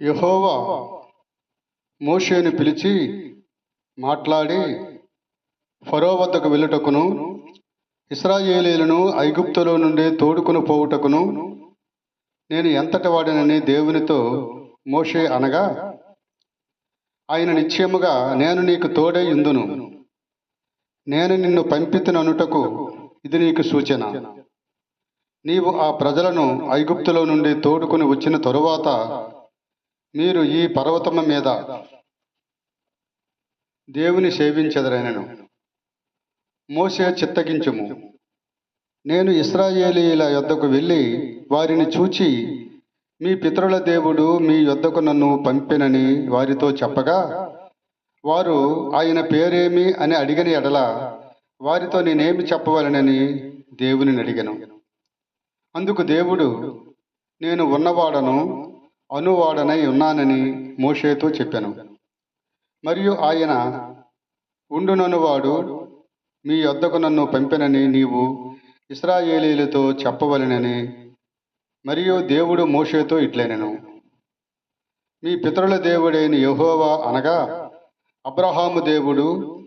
యెహోవా మోషేను పిలిచి మాట్లాడి ఫరో వద్దకు వెళ్ళుటకును ఇస్రాయేలీలను ఐగుప్తులో నుండి తోడుకుని పోవుటకును నేను ఎంతటి వాడినని దేవునితో మోషే అనగా ఆయన నిశ్చయముగా నేను నీకు తోడై ఇందును నేను నిన్ను పంపితుననుటకు ఇది నీకు సూచన. నీవు ఆ ప్రజలను ఐగుప్తులో నుండి తోడుకుని వచ్చిన తరువాత మీరు ఈ పర్వతము మీద దేవుని సేవించదరనను. మోసే చిత్తగించుము. నేను ఇస్రాయేలీల యొద్దకు వెళ్ళి వారిని చూచి మీ పితరుల దేవుడు మీ యొద్దకు నన్ను పంపినని వారితో చెప్పగా వారు ఆయన పేరేమి అని అడిగిన ఎడల వారితో నేనేమి చెప్పవలనని దేవుని అడిగను. అందుకు దేవుడు నేను ఉన్నవాడను అనువాడనై ఉన్నానని మోషేతో చెప్పాను. మరియు ఆయన ఉండుననువాడు మీ వద్దకు నన్ను పంపినని నీవు ఇస్రాయేలీలతో చెప్పవలెనని మరియు దేవుడు మోషేతో ఇట్లనెను. మీ పితరుల దేవుడైన యెహోవా అనగా అబ్రహాము దేవుడు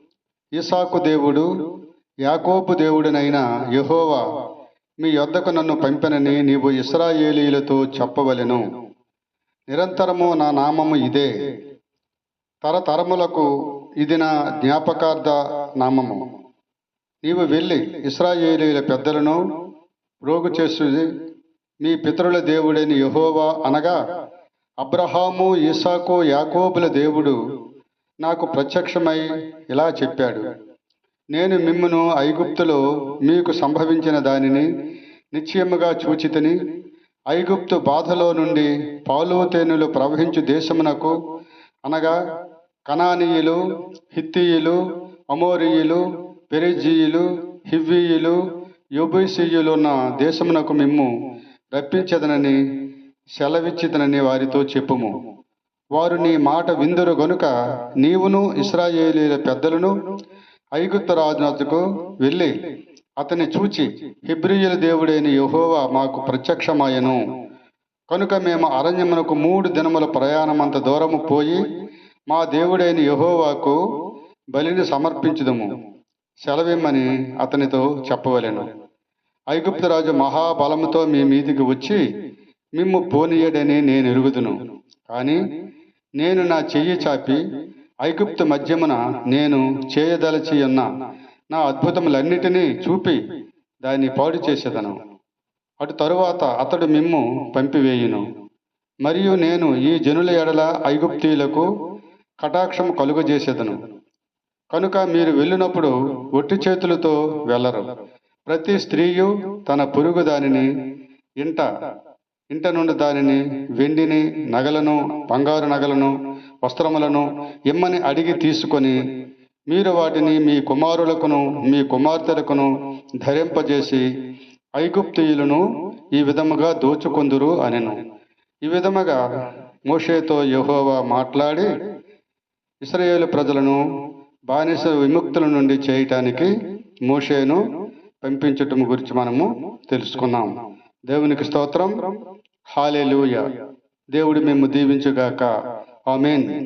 ఈసాకు దేవుడు యాకోబు దేవుడినైన యెహోవా మీ యొద్దకు నన్ను పంపినని నీవు ఇస్రాయేలీలతో చెప్పవలెను. నిరంతరము నా నామము ఇదే. తరతరములకు ఇది నా జ్ఞాపకార్థ నామము. నీవు వెళ్ళి ఇస్రాయేలీల పెద్దలను రోగు చేస్తుంది మీ పితరుల దేవుడైన యహోవా అనగా అబ్రహాము ఈసాకు యాకోబుల దేవుడు నాకు ప్రత్యక్షమై ఇలా చెప్పాడు. నేను మిమ్మను ఐగుప్తులో మీకు సంభవించిన దానిని నిశ్చయముగా చూచితని ఐగుప్తు బాధలో నుండి పాలు తేనెలు ప్రవహించు దేశమునకు అనగా కనానీయులు హిత్తీయులు అమోరీయులు పెరిజీయులు హివ్వీయులు యుబీసీయులు ఉన్న దేశమునకు మిమ్ము రప్పించదనని సెలవిచ్చిదనని వారితో చెప్పుము. వారు నీ మాట విందురు గనుక నీవును ఇస్రాయేలీల పెద్దలను ఐగుప్త రాజునకు వెళ్ళి అతన్ని చూచి హిబ్రియుల దేవుడైన యహోవా మాకు ప్రత్యక్షమాయను. కనుక మేము అరణ్యమునకు మూడు దినముల ప్రయాణమంత దూరము పోయి మా దేవుడైన యహోవాకు బలిని సమర్పించుదము. సెలవిమ్మని అతనితో చెప్పవలెను. ఐగుప్తు రాజు మహాబలముతో మీ మీదికి వచ్చి మిమ్ము పోనీయడని నేను ఎరుగుదును. కానీ నేను నా చెయ్యి చాపి ఐగుప్తు మధ్యమున నేను చేయదలచి ఉన్న నా అద్భుతములన్నిటినీ చూపి దాన్ని పాడు చేసేదను. అటు తరువాత అతడు మిమ్ము పంపివేయును. మరియు నేను ఈ జనుల ఎడల ఐగుప్తీయులకు కటాక్షం కలుగజేసేదను. కనుక మీరు వెళ్ళినప్పుడు ఒట్టి చేతులతో వెళ్ళరు. ప్రతి స్త్రీయు తన పురుగు దానిని ఇంట ఇంట నుండి దానిని వెండిని నగలను బంగారు నగలను వస్త్రములను ఇమ్మని అడిగి తీసుకొని మీరు వాటిని మీ కుమారులకును మీ కుమార్తెలకును ధరింపజేసి ఐగుప్తీయులను ఈ విధముగా దోచుకొందురు అనెను. ఈ విధముగా మోషేతో యహోవా మాట్లాడి ఇస్రాయేలు ప్రజలను బానిస విముక్తుల నుండి చేయటానికి మోషేను పంపించటం గురించి మనము తెలుసుకున్నాం. దేవునికి స్తోత్రం. హాలే దేవుడు మేము దీవించుగాక. ఆమెన్.